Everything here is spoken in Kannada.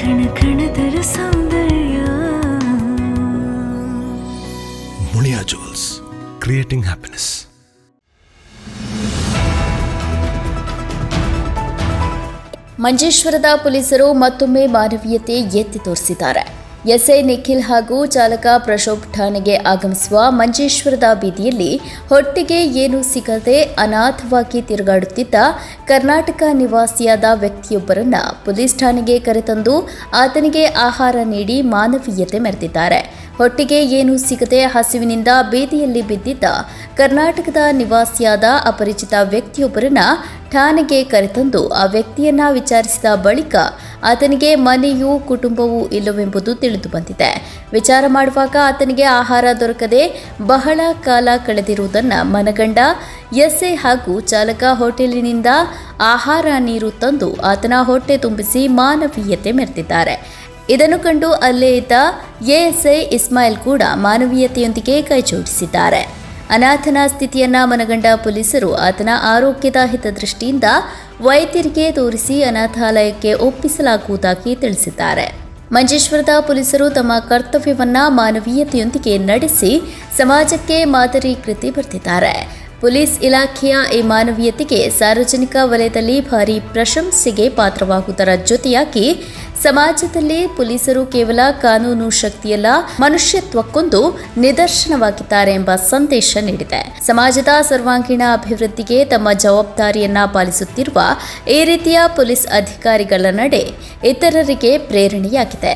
ಕಣ ಕಣದರ ಸೌಂದರ್ಯ ಮುಳಿಯಾ ಜುವೆಲ್ಸ್ ಕ್ರಿಯೇಟಿಂಗ್ ಹ್ಯಾಪಿನೆಸ್ ಮಂಜೇಶ್ವರದ ಪೊಲೀಸರು ಮತ್ತೊಮ್ಮೆ ಮಾನವೀಯತೆ ಎತ್ತಿ ತೋರಿಸಿದ್ದಾರೆ ಎಸ್ಐ ನಿಖಿಲ್ ಹಾಗೂ ಚಾಲಕ ಪ್ರಶೋಭ್ ಠಾಣೆಗೆ ಆಗಮಿಸುವ ಮಂಜೇಶ್ವರದ ಬೀದಿಯಲ್ಲಿ ಹೊಟ್ಟಿಗೆ ಏನು ಸಿಗದೆ ಅನಾಥವಾಗಿ ತಿರುಗಾಡುತ್ತಿದ್ದ ಕರ್ನಾಟಕ ನಿವಾಸಿಯಾದ ವ್ಯಕ್ತಿಯೊಬ್ಬರನ್ನ ಪೊಲೀಸ್ ಠಾಣೆಗೆ ಕರೆತಂದು ಆತನಿಗೆ ಆಹಾರ ನೀಡಿ ಮಾನವೀಯತೆ ಮೆರೆದಿದ್ದಾರೆ. ಹೊಟ್ಟಿಗೆ ಏನೂ ಸಿಗದೆ ಹಸಿವಿನಿಂದ ಬೀದಿಯಲ್ಲಿ ಬಿದ್ದಿದ್ದ ಕರ್ನಾಟಕದ ನಿವಾಸಿಯಾದ ಅಪರಿಚಿತ ವ್ಯಕ್ತಿಯೊಬ್ಬರನ್ನ ಠಾಣೆಗೆ ಕರೆತಂದು ಆ ವ್ಯಕ್ತಿಯನ್ನ ವಿಚಾರಿಸಿದ ಬಳಿಕ ಆತನಿಗೆ ಮನೆಯೂ ಕುಟುಂಬವೂ ಇಲ್ಲವೆಂಬುದು ತಿಳಿದು ಬಂದಿದೆ. ವಿಚಾರ ಮಾಡುವಾಗ ಆತನಿಗೆ ಆಹಾರ ದೊರಕದೆ ಬಹಳ ಕಾಲ ಕಳೆದಿರುವುದನ್ನು ಮನಗಂಡ ಎಸ್ಎ ಹಾಗೂ ಚಾಲಕ ಹೋಟೆಲಿನಿಂದ ಆಹಾರ ನೀರು ತಂದು ಆತನ ಹೊಟ್ಟೆ ತುಂಬಿಸಿ ಮಾನವೀಯತೆ ಮೆರೆದಿದ್ದಾರೆ. ಇದನ್ನು ಕಂಡು ಅಲ್ಲೇ ಇದ್ದ ಎಎಸ್ಐ ಇಸ್ಮಾಯಿಲ್ ಕೂಡ ಮಾನವೀಯತೆಯೊಂದಿಗೆ ಕೈಜೋಡಿಸಿದ್ದಾರೆ. ಅನಾಥನ ಸ್ಥಿತಿಯನ್ನ ಮನಗಂಡ ಪೊಲೀಸರು ಆತನ ಆರೋಗ್ಯದ ಹಿತದೃಷ್ಟಿಯಿಂದ ವೈದ್ಯರಿಗೆ ತೋರಿಸಿ ಅನಾಥಾಲಯಕ್ಕೆ ಒಪ್ಪಿಸಲಾಗುವುದಾಗಿ ತಿಳಿಸಿದ್ದಾರೆ. ಮಂಜೇಶ್ವರದ ಪೊಲೀಸರು ತಮ್ಮ ಕರ್ತವ್ಯವನ್ನ ಮಾನವೀಯತೆಯೊಂದಿಗೆ ನಡೆಸಿ ಸಮಾಜಕ್ಕೆ ಮಾದರಿ ಕೃತಿ ಬರೆದಿದ್ದಾರೆ ಪೊಲೀಸ್ ಇಲಾಖೆಯ ಈ ಮಾನವೀಯತೆಗೆ ಸಾರ್ವಜನಿಕ ವಲಯದಲ್ಲಿ ಭಾರಿ ಪ್ರಶಂಸೆಗೆ ಪಾತ್ರವಾಗುವುದರ ಜೊತೆಯಾಗಿ ಸಮಾಜದಲ್ಲಿ ಪೊಲೀಸರು ಕೇವಲ ಕಾನೂನು ಶಕ್ತಿಯಲ್ಲ, ಮನುಷ್ಯತ್ವಕ್ಕೊಂದು ನಿದರ್ಶನವಾಗಿದ್ದಾರೆ ಎಂಬ ಸಂದೇಶ ನೀಡಿದೆ. ಸಮಾಜದ ಸರ್ವಾಂಗೀಣ ಅಭಿವೃದ್ಧಿಗೆ ತಮ್ಮ ಜವಾಬ್ದಾರಿಯನ್ನ ಪಾಲಿಸುತ್ತಿರುವ ಈ ರೀತಿಯ ಪೊಲೀಸ್ ಅಧಿಕಾರಿಗಳ ನಡೆ ಇತರರಿಗೆ ಪ್ರೇರಣೆಯಾಗಿದೆ.